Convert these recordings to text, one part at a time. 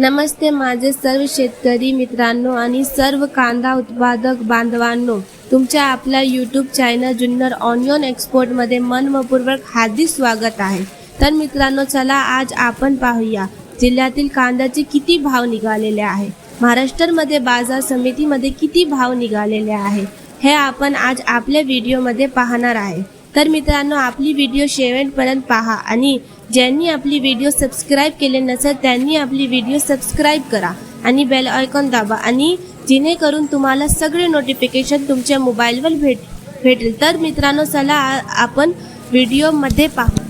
नमस्ते माझे सर्व शेतकरी मित्रांनो आणि सर्व कांदा उत्पादक बांधवांनो. तुमच्या आपल्या यूट्यूब चॅनल जुन्नर ऑनियन एक्सपोर्टमध्ये मनपूर्वक हार्दिक स्वागत आहे. तर मित्रांनो चला आज आपण पाहूया जिल्ह्यातील कांद्याचे किती भाव निघालेले आहे? महाराष्ट्रामध्ये बाजार समितीमध्ये किती भाव निघालेले आहे? हे आपण आज आपल्या व्हिडिओमध्ये पाहणार आहे. तर मित्रांनो आपली व्हिडिओ शेवटपर्यंत पहा आणि ज्यांनी आपली व्हिडिओ सबस्क्राईब केले नसेल त्यांनी आपली व्हिडिओ सबस्क्राईब करा आणि बेल आयकॉन दाबा आणि जेणेकरून तुम्हाला सगळे नोटिफिकेशन तुमच्या मोबाईलवर भेट भेटेल. तर मित्रांनो चला आपण व्हिडिओमध्ये पाहू.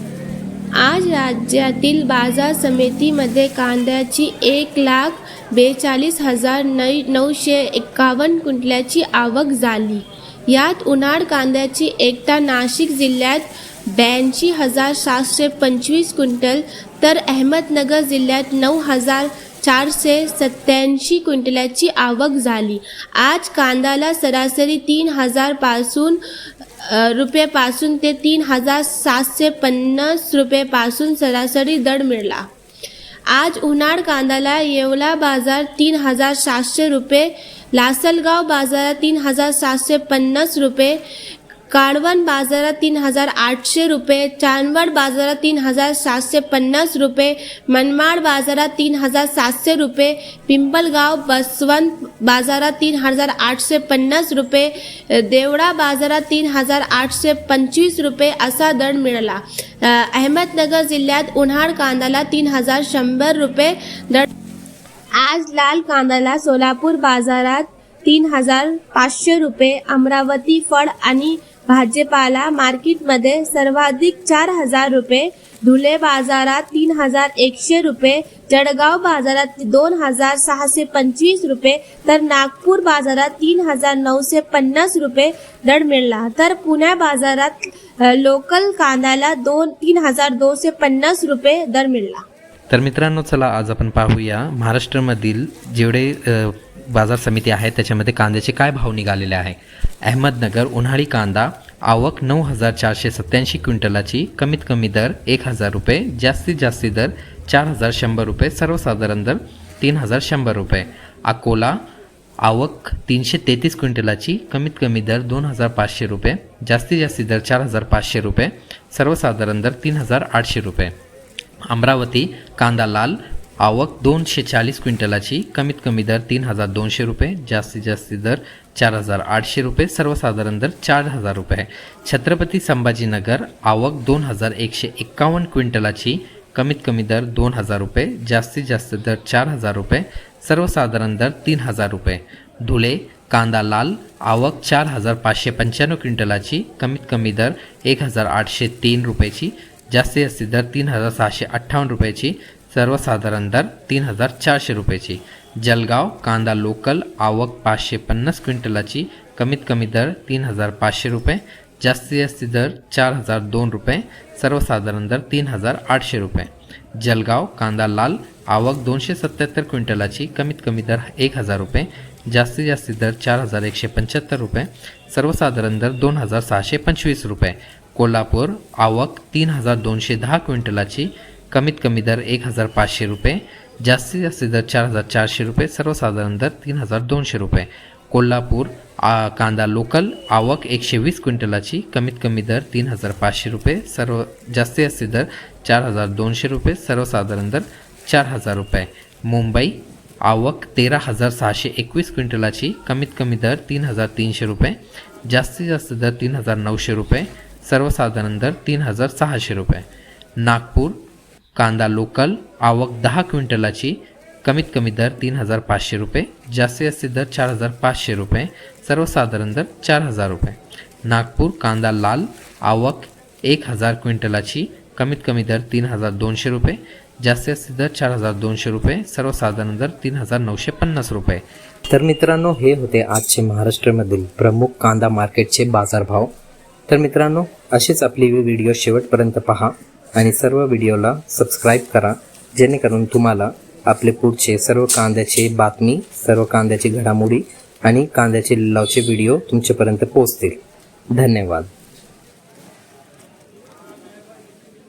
आज राज्यातील बाजार समितीमध्ये कांद्याची एक लाख बेचाळीस हजार नै नऊशे एकावन्न क्विंटल्याची आवक झाली. यात उन्हाळ कांद्याची एकटा नाशिक जिल्ह्यात ब्याऐंशी हजार सातशे पंचवीस क्विंटल तर अहमदनगर जिल्ह्यात नऊ हजार चारशे सत्याऐंशी क्विंटलाची आवक झाली. आज कांद्याला सरासरी तीन हजारपासून रुपयेपासून ते तीन हजार सातशे पन्नास रुपयेपासून सरासरी दर मिळाला. आज उन्हाळ कांद्याला येवला बाजार तीन हजार सातशे रुपये लासलगाव बाजारात तीन हजार सातशे पन्नास रुपये काळवण बाजारात तीन हजार आठशे रुपये चांदवड बाजारात तीन हजार सातशे पन्नास रुपये मनमाड बाजारात तीन हजार सातशे रुपये पिंपलगाव बसवंत बाजारात तीन हजार आठशे पन्नास रुपये देवडा बाजारात तीन हजार आठशे पंचवीस रुपये असा दर मिळाला. अहमदनगर जिल्ह्यात उन्हाळ कांद्याला तीन हजार शंभर रुपये दर आज लाल कांद्याला सोलापूर बाजारात तीन हजार पाचशे रुपये अमरावती फळ आणि भाजीपाला मार्केटमध्ये सर्वाधिक चार हजार रुपये धुले बाजारात तीन हजार एकशे रुपये जळगाव बाजारात दोन हजार सहाशे पंचवीस रुपये तर नागपूर बाजारात तीन हजार नऊशे पन्नास रुपये दर मिळाला. तर पुण्या बाजारात लोकल कांद्याला दोन तीन हजार दोनशे पन्नास रुपये दर मिळाला. तर मित्रांनो चला आज आपण पाहूया महाराष्ट्रामधील जेवढे बाजार समिती आहेत त्याच्यामध्ये कांद्याचे काय भाव निघालेले आहे. अहमदनगर उन्हाळी कांदा आवक नऊ हजार चारशे सत्याऐंशी क्विंटलाची कमीत कमी दर एक हजार रुपये जास्तीत जास्ती दर चार हजार शंभर रुपये सर्वसाधारण दर तीन हजार शंभर रुपये. अकोला आवक तीनशे तेहतीस क्विंटलाची कमीत कमी दर दोन हजार पाचशे रुपये जास्तीत जास्ती दर चार हजार पाचशे रुपये सर्वसाधारण दर तीन हजार आठशे रुपये. अमरावती कांदा लाल आवक दोनशे चाळीस क्विंटलाची कमीत कमी दर तीन हजार दोनशे रुपये जास्तीत जास्ती दर चार हजार आठशे रुपये सर्वसाधारण दर चार हजार रुपये. छत्रपती संभाजीनगर आवक दोन हजार एकशे एक्कावन्न क्विंटलाची कमीत कमी दर दोन हजार रुपये जास्तीत जास्त दर चार हजार रुपये सर्वसाधारण दर तीन हजार रुपये. धुळे कांदा लाल आवक चार हजार पाचशे पंच्याण्णव क्विंटलाची कमीत कमी दर एक हजार आठशे तीन रुपयाची जास्तीत जास्ती दर तीन हजार सहाशे अठ्ठावन्न रुपयाची सर्वसाधारण दर तीन हजार चारशे रुपयाची. जलगाव कांदा लोकल आवक पाचशे पन्नास क्विंटलाची कमीत कमी दर तीन हजार पाचशे रुपये. जास्तीत जास्ती दर चार हजार दोन रुपये. सर्वसाधारण दर तीन हजार आठशे रुपये. जलगाव कांदा लाल आवक दोनशे सत्याहत्तर क्विंटलाची कमीत कमी दर एक हजार रुपये. जास्तीत जास्ती दर चार हजार एकशे पंच्याहत्तर रुपये. सर्वसाधारण दर दोन हजार सहाशे पंचवीस रुपये. कोल्हापूर आवक तीन हजार दोनशे दहा क्विंटलाची कमीत कमी दर एक हजार पाचशे रुपये जास्तीत जास्त दर चार हजार चारशे रुपये सर्वसाधारण दर तीन हजार दोनशे रुपये. कोल्हापूर आ, कांदा लोकल आवक एकशे वीस क्विंटलाची कमीत कमी दर तीन हजार पाचशे रुपये सर्व जास्तीत जास्त दर चार हजार दोनशे रुपये सर्वसाधारण दर चार हजार रुपये. मुंबई आवक तेरा हजार सहाशे एकवीस क्विंटलाची कमीत कमी दर तीन हजार तीनशे रुपये जास्तीत जास्त दर तीन हजार नऊशे रुपये सर्वसाधारण दर तीन हजार सहाशे रुपये. नागपूर कांदा लोकल आवक दहा क्विंटलाची कमीत कमी दर तीन हजार पाचशे रुपये जास्तीत जास्त दर चार हजार पाचशे रुपये सर्वसाधारण दर चार हजार रुपये. नागपूर कांदा लाल आवक एक हजार क्विंटलाची कमीत कमी दर तीन हजार दोनशे रुपये जास्तीत जास्त दर चार हजार दोनशे रुपये सर्वसाधारण दर तीन हजार नऊशे पन्नास रुपये. तर मित्रांनो हे होते आजचे महाराष्ट्रामधील प्रमुख कांदा मार्केटचे बाजारभाव. तर मित्रांनो असेच आपली व्हिडिओ शेवटपर्यंत पहा आणि सर्व व्हिडिओला सबस्क्राईब करा. जेणेकरून तुम्हाला आपले पुढचे सर्व कांद्याचे बातमी सर्व कांद्याची घडामोडी आणि कांद्याचे लिलावचे व्हिडिओ तुमच्यापर्यंत पोहोचतील. धन्यवाद.